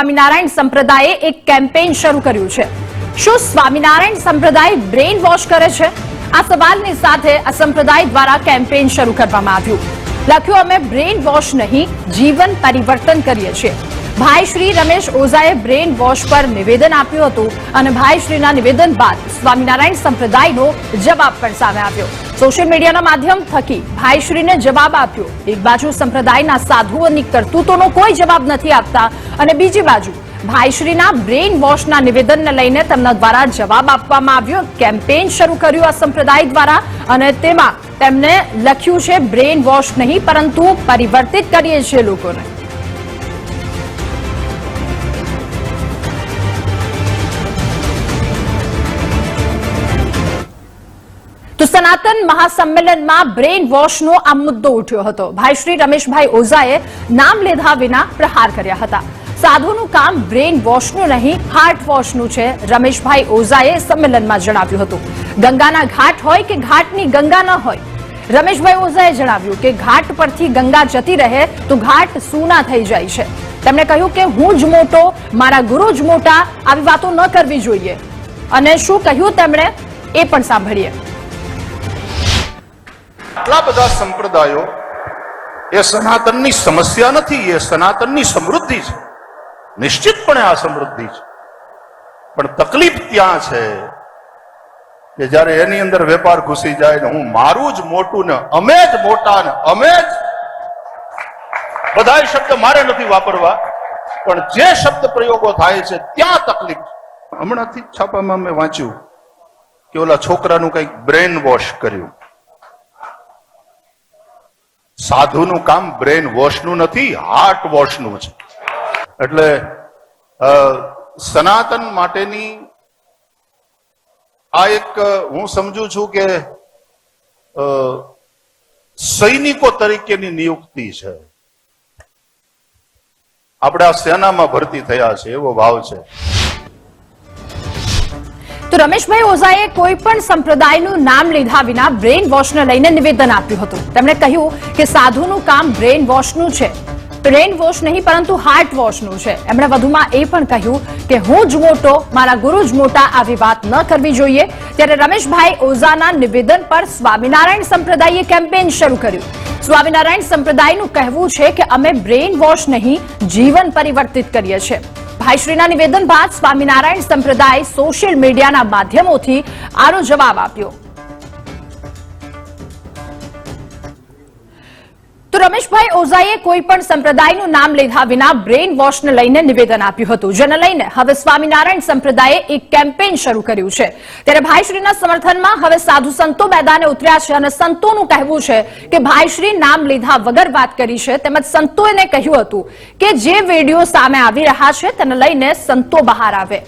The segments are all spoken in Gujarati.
સ્વામિનારાયણ સંપ્રદાયે એક કેમ્પેઇન શરૂ કર્યું છે. શું સ્વામિનારાયણ સંપ્રદાય બ્રેઇન વોશ કરે છે? આ સવાલની સાથે આ સંપ્રદાય દ્વારા કેમ્પેઇન શરૂ કરવામાં આવ્યું. લખ્યું, અમે બ્રેઇન વોશ નહીં, જીવન પરિવર્તન કરીએ છીએ. ભાઈ શ્રી રમેશ ઓઝાએ બ્રેઇન વોશ પર નિવેદન આપ્યું હતું અને ભાઈ શ્રીના નિવેદન બાદ સ્વામિનારાયણ સંપ્રદાયનો જવાબ પણ સામે આવ્યો. સોશિયલ મીડિયાના માધ્યમ થકી ભાઈશ્રીને જવાબ આપ્યો. એક બાજુ સંપ્રદાયના સાધુઓની કરતૂતોનો કોઈ જવાબ નથી આપતા અને બીજી બાજુ ભાઈશ્રીના બ્રેઇન વોશના નિવેદનને લઈને તેમના દ્વારા જવાબ આપવામાં આવ્યો. કેમ્પેન શરૂ કર્યું આ સંપ્રદાય દ્વારા અને તેમાં તેમને લખ્યું છે બ્રેઇન વોશ નહીં પરંતુ પરિવર્તિત કરીએ છીએ લોકોને. તો સનાતન મહાસંમેલનમાં બ્રેઇન વોશનો આ મુદ્દો ઉઠ્યો હતો. ભાઈ શ્રી રમેશભાઈ ઓઝાએ નામ લીધા વિના પ્રહાર કર્યા હતા. સાધુનું કામ બ્રેઇન વોશનું નહીં હાર્ટ વોશનું છે, રમેશભાઈ ઓઝાએ સંમેલનમાં જણાવ્યું હતું. ગંગાના ઘાટ હોય કે ઘાટની ગંગા ન હોય? રમેશભાઈ ઓઝાએ જણાવ્યું કે ઘાટ પરથી ગંગા જતી રહે તો ઘાટ સૂના થઈ જાય છે. તેમણે કહ્યું કે હું જ મોટો, મારા ગુરુ જ મોટા, આવી વાતો ન કરવી જોઈએ. અને શું કહ્યું તેમણે? એ પણ સાંભળીએ. આટલા બધા સંપ્રદાયો એ સનાતનની સમસ્યા નથી, એ સનાતનની સમૃદ્ધિ છે. નિશ્ચિતપણે આ સમૃદ્ધિ છે. પણ તકલીફ ત્યાં છે? કે જ્યારે એની અંદર વેપાર ઘૂસી જાય ને હું મારું જ મોટું ને અમે જ મોટા ને અમે જ બધા શબ્દ મારે નથી વાપરવા, પણ જે શબ્દ પ્રયોગો થાય છે ત્યાં તકલીફ હમણાંથી છાપામાં મેં વાંચ્યું કે ઓલા છોકરાનું કંઈક બ્રેન વોશ કર્યું. સાધુનું કામ બ્રેન વોશનું નથી, હાર્ટ વોશનું છે. એટલે સનાતન માટેની આ એક હું સમજુ છું કે સૈનિકો તરીકેની નિયુક્તિ છે. આપણે આ સેનામાં ભરતી થયા છે, એવો ભાવ છે. તો રમેશભાઈ ઓઝાએ કોઈ પણ સંપ્રદાયનું નામ લીધા વિના બ્રેઇન વોશને લઈને નિવેદન આપ્યું હતું. તેમણે કહ્યું કે સાધુનું કામ બ્રેઇન વોશનું છે. બ્રેઇન વોશ નહીં, પરંતુ હાર્ટ વોશનું છે. એમણે વધુમાં એ પણ કહ્યું કે હું જ મોટો, મારા ગુરુ જ મોટા આવી વાત ન કરવી જોઈએ. ત્યારે રમેશભાઈ ઓઝાના નિવેદન પર સ્વામિનારાયણ સંપ્રદાયે કેમ્પેન શરૂ કર્યું. સ્વામિનારાયણ સંપ્રદાયનું કહેવું છે કે અમે બ્રેઇન વોશ નહીં, જીવન પરિવર્તિત કરીએ છીએ. ભાઈશ્રીના નિવેદન બાદ સ્વામિનારાયણ સંપ્રદાય સોશિયલ મીડિયાના માધ્યમોથી આનો જવાબ આપ્યો. રમેશભાઈ ઓઝાએ કોઈ સંપ્રદાયનું નામ લીધા વિના બ્રેઇન વોશને લઈને નિવેદન આપ્યું હતું, જેને લઈને હવે સ્વામિનારાયણ સંપ્રદાયે એક કેમ્પેન શરૂ કર્યું છે. ત્યારે ભાઈશ્રીના સમર્થનમાં હવે સાધુ સંતો મેદાને ઉતર્યા છે અને સંતોનું કહેવું છે કે ભાઈશ્રી નામ લીધા વગર વાત કરી છે. તેમજ સંતોને કહ્યું હતું કે જે વીડિયો સામે આવી રહ્યા છે તેને લઈને સંતો બહાર આવે.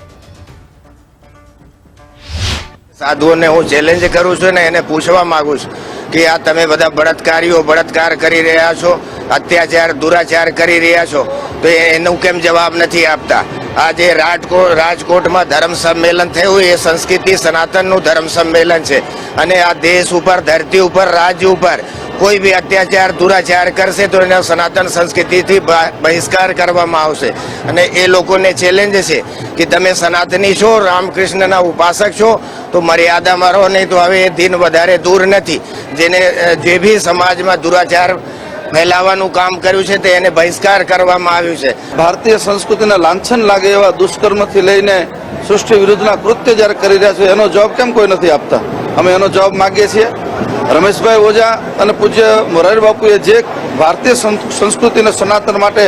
સાધુઓને હું ચેલેન્જ કરું છું ને એને પૂછવા માંગુ છું. કે આ તમે બધા બળાત્કારીઓ બળાત્કાર કરી રહ્યા છો, અત્યાચાર, દુરાચાર કરી રહ્યા છો, તો એનું કેમ જવાબ નથી આપતા? આજે રાજકોટ રાજકોટમાં ધર્મ સંમેલન થયું, એ સંસ્કૃતિ સનાતનનું ધર્મ સંમેલન છે. અને આ દેશ ઉપર, ધરતી ઉપર, રાજ્ય ઉપર કોઈ બી અત્યાચાર, દુરાચાર કરશે તો એને સનાતન સંસ્કૃતિથી બહિષ્કાર કરવામાં આવશે. અને એ લોકોને ચેલેન્જ છે કે તમે સનાતની છો, રામકૃષ્ણના ઉપાસક છો, તો મર્યાદામાં રહો નહીં તો હવે એ દિન વધારે દૂર નથી. જેને, જે બી સમાજમાં દુરાચાર ફેલાવાનું કામ કર્યું છે તે એને બહિષ્કાર કરવામાં આવ્યું છે. ભારતીય સંસ્કૃતિને લાંછન લાગે એવા દુષ્કર્મથી લઈને સૃષ્ટિ વિરુદ્ધના કૃત્ય જ્યારે કરી રહ્યા છે, એનો જવાબ કેમ કોઈ નથી આપતા? અમે એનો જવાબ માગીએ છીએ. રમેશભાઈ ઓઝા અને પૂજ્ય મોરારી બાપુએ જે ભારતીય સંસ્કૃતિને સનાતન માટે